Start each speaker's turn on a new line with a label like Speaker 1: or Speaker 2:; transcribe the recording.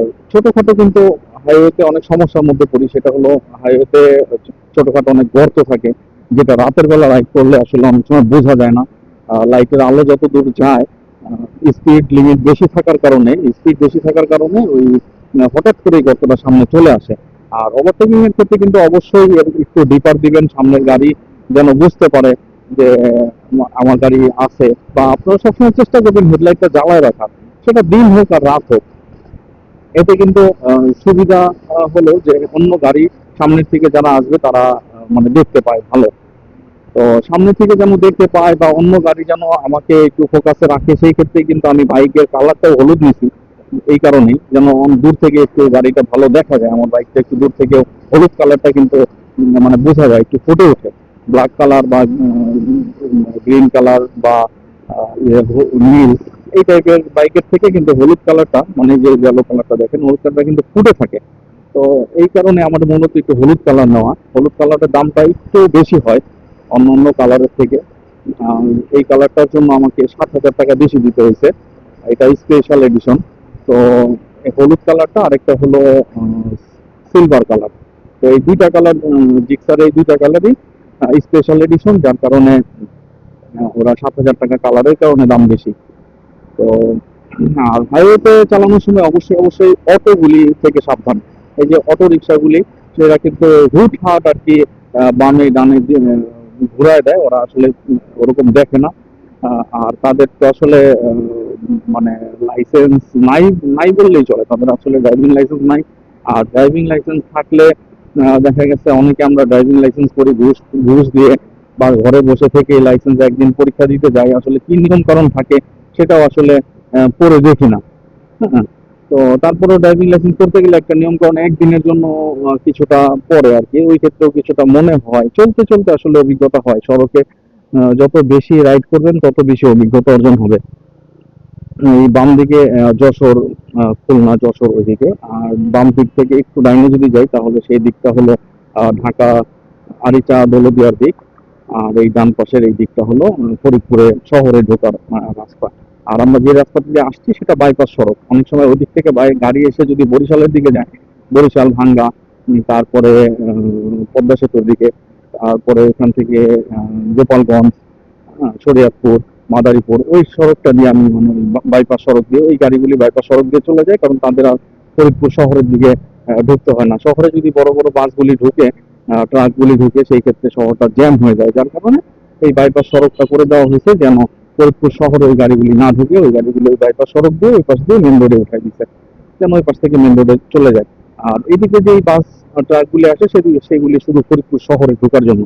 Speaker 1: আর ছোটখাটো কিন্তু হাইওয়েতে অনেক সমস্যার মধ্যে পড়ি, সেটা হলো হাইওয়েতে ছোটখাটো অনেক গর্ত থাকে, যেটা রাতের বেলা রাইড করলে আসলে অনেক সময় বোঝা যায় না। লাইটের আলো যত দূর যায় স্পিড লিমিট বেশি থাকার কারণে স্পিড বেশি থাকার কারণে ওই হঠাৎ করে গর্তটা সামনে চলে আসে। আর ওভারটেকিং এর ক্ষেত্রে কিন্তু অবশ্যই একটু ডিপার দিবেন, সামনের গাড়ি যেন বুঝতে পারে যে আমার গাড়ি আছে। বা আপনারা সবসময় চেষ্টা করবেন হেডলাইটটা জ্বালায় রাখার, সেটা দিন হোক আর রাত হোক। এতে কিন্তু সুবিধা হলো যে অন্য গাড়ি সামনের থেকে যারা আসবে তারা মানে দেখতে পায় ভালো। তো সামনে থেকে যেন দেখতে পায় বা অন্য গাড়ি যেন আমাকে একটু ফোকাসে রাখে সেই ক্ষেত্রে কিন্তু আমি বাইকের কালারটাও হলুদ নিছি এই কারণেই যেন দূর থেকে একটু গাড়িটা ভালো দেখা যায়। আমার বাইকটা একটু দূর থেকে হলুদ কালারটা কিন্তু মানে বোঝা যায় একটু ফুটে ওঠে। ব্ল্যাক কালার বা গ্রিন কালার বা ইয়ে, নীল এই টাইপের বাইকের থেকে কিন্তু হলুদ কালারটা মানে যে ইয়েলো কালারটা দেখেন, হলুদ কালারটা কিন্তু ফুটে থাকে। তো এই কারণে আমাদের মূলত একটু হলুদ কালার নেওয়া। হলুদ কালারটার দামটা একটু বেশি হয় অন্য অন্য কালারের থেকে। এই কালারটার জন্য আমাকে সাত হাজার টাকা বেশি দিতে হয়েছে। এটা স্পেশাল এডিশন তো হলুদ কালারটা আরেকটা হলো সিলভার কালার তো এই দুইটা কালার জিক্সার এই দুইটা কালারই স্পেশাল এডিশন যার কারণে ওরা সাত হাজার টাকা কালারের কারণে দাম বেশি। তো আর হাইওয়েতে চালানোর সময় অবশ্যই অবশ্যই অটোগুলি থেকে সাবধান। এই যে অটো রিক্সাগুলি সেটা কিন্তু হুট হাট আর কি বামে ডানে ঘুরায় দেয়, ওরা আসলে ওরকম দেখে না। আর তাদের তো আসলে মানে লাইসেন্স নাই নাই বললেই চলে। তাদের আসলে ড্রাইভিং লাইসেন্স নাই। আর ড্রাইভিং লাইসেন্স থাকলে দেখা গেছে অনেকে আমরা ড্রাইভিং লাইসেন্স করি, ঘুষ ঘুষ দিয়ে বা ঘরে বসে থেকে লাইসেন্স একদিন পরীক্ষা দিতে যাই। আসলে কি নিয়ম কারণ থাকে সেটাও আসলে পড়ে দেখি না। হ্যাঁ তো তারপরে ড্রাইভিং লাইসেন্স করতে গেলে একটা নিয়ম কারণ একদিনের জন্য কিছুটা পরে আর কি। ওই ক্ষেত্রেও কিছুটা মনে হয়। চলতে চলতে আসলে অভিজ্ঞতা হয় সড়কে। যত বেশি রাইড করবেন, তত বেশি অভিজ্ঞতা অর্জন হবে। এই বাম দিকে যশোর খুলনা, যশোর ওইদিকে। আর বাম দিক থেকে একটু ডাইনে যদি যাই, তাহলে সেই দিকটা হলো ঢাকা, আরিচা দৌলদিয়ার দিক। আর এই ডান পাশের এই দিকটা হলো ফরিদপুরে শহরে ঢোকার রাস্তা। আর আমরা যে রাস্তা দিয়ে আসছি, সেটা বাইপাস সড়ক। অনেক সময় ওই দিক থেকে গাড়ি এসে যদি বরিশালের দিকে যায়, বরিশাল, ভাঙ্গা তারপরে পদ্মা সেতুর দিকে, তারপরে এখান থেকে গোপালগঞ্জ শরীয়তপুর, মাদারীপুর, ওই সড়কটা দিয়ে আমি মানে বাইপাস সড়ক দিয়ে, ওই গাড়িগুলি বাইপাস সড়ক দিয়ে চলে যায়, কারণ তাদের আর ফরিদপুর শহরের দিকে ঢুকতে হয় না। শহরে যদি বড় বড় বাসগুলি ঢুকে ট্রাকগুলি ঢুকে, সেই ক্ষেত্রে শহরটা জ্যাম হয়ে যায়। যার কারণে এই বাইপাস সড়কটা করে দেওয়া হয়েছে, যেন ফরিদপুর শহরে ওই গাড়িগুলি না ঢুকে ওই গাড়িগুলি ওই বাইপাস সড়ক দিয়ে ওই পাশ দিয়ে মেন রোডে উঠাই দিচ্ছে যেন ওই পাশ থেকে মেন রোডে চলে যায়। আর এদিকে যে বাস ট্রাকগুলি আসে, সেগুলি সেগুলি শুধু ফরিদপুর শহরে ঢোকার জন্য।